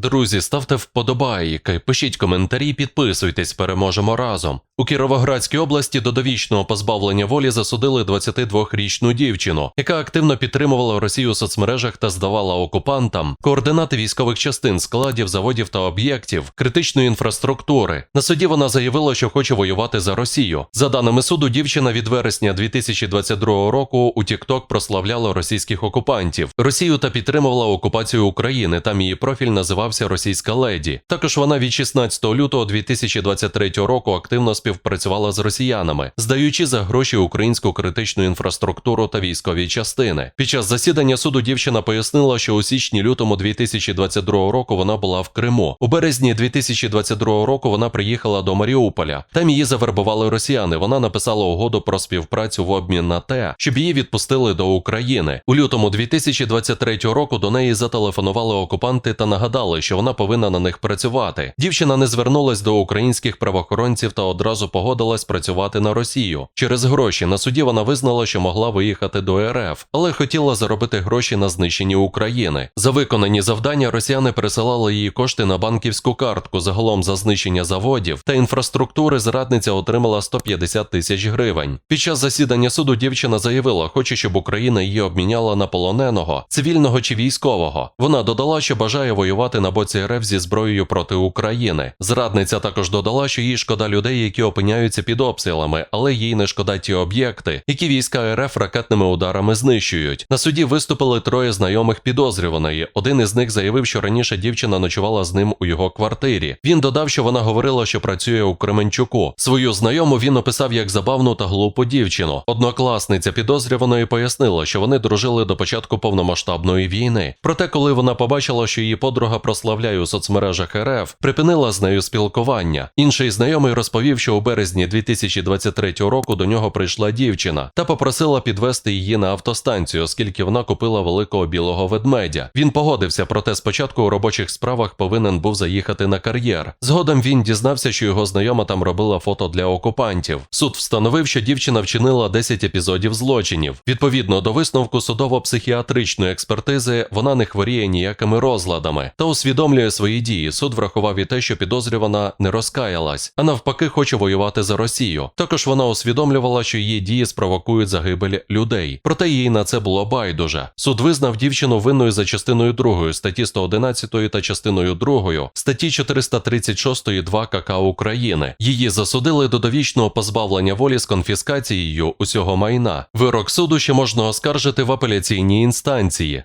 Друзі, ставте вподобайки, пишіть коментарі, підписуйтесь, переможемо разом. У Кіровоградській області до довічного позбавлення волі засудили 22-річну дівчину, яка активно підтримувала Росію у соцмережах та здавала окупантам координати військових частин, складів, заводів та об'єктів критичної інфраструктури. На суді вона заявила, що хоче воювати за Росію. За даними суду, дівчина від вересня 2022 року у TikTok прославляла російських окупантів, Росію та підтримувала окупацію України. Там її профіль називався Російська леді. Також вона від 16 лютого 2023 року активно співпрацювала з росіянами, здаючи за гроші українську критичну інфраструктуру та військові частини. Під час засідання суду дівчина пояснила, що у січні-лютому 2022 року вона була в Криму. У березні 2022 року вона приїхала до Маріуполя. Там її завербували росіяни. Вона написала угоду про співпрацю в обмін на те, щоб її відпустили до України. У лютому 2023 року до неї зателефонували окупанти та нагадали, що вона повинна на них працювати. Дівчина не звернулась до українських правоохоронців та одразу погодилась працювати на Росію. Через гроші на суді вона визнала, що могла виїхати до РФ, але хотіла заробити гроші на знищенні України. За виконані завдання росіяни пересилали її кошти на банківську картку. Загалом за знищення заводів та інфраструктури зрадниця отримала 150 тисяч гривень. Під час засідання суду дівчина заявила, хоче, щоб Україна її обміняла на полоненого, цивільного чи військового. Вона додала, що бажає воювати на боці РФ зі зброєю проти України. Зрадниця також додала, що їй шкода людей, які опиняються під обстрілами, але їй не шкода ті об'єкти, які війська РФ ракетними ударами знищують. На суді виступили троє знайомих підозрюваної. Один із них заявив, що раніше дівчина ночувала з ним у його квартирі. Він додав, що вона говорила, що працює у Кременчуку. Свою знайому він описав як забавну та глупу дівчину. Однокласниця підозрюваної пояснила, що вони дружили до початку повномасштабної війни. Проте, коли вона побачила, що її подруга прославляє у соцмережах РФ, припинила з нею спілкування. Інший знайомий розповів, що у березні 2023 року до нього прийшла дівчина та попросила підвести її на автостанцію, оскільки вона купила великого білого ведмедя. Він погодився, проте спочатку у робочих справах повинен був заїхати на кар'єр. Згодом він дізнався, що його знайома там робила фото для окупантів. Суд встановив, що дівчина вчинила 10 епізодів злочинів. Відповідно до висновку судово-психіатричної експертизи, вона не хворіє ніякими розладами та усвідомлює свої дії. Суд врахував і те, що підозрювана не розкаялась, а навпаки, хоче воювати за Росію. Також вона усвідомлювала, що її дії спровокують загибель людей. Проте їй на це було байдуже. Суд визнав дівчину винною за частиною 2 статті 111 та частиною 2 статті 436 2 КК України. Її засудили до довічного позбавлення волі з конфіскацією усього майна. Вирок суду ще можна оскаржити в апеляційній інстанції.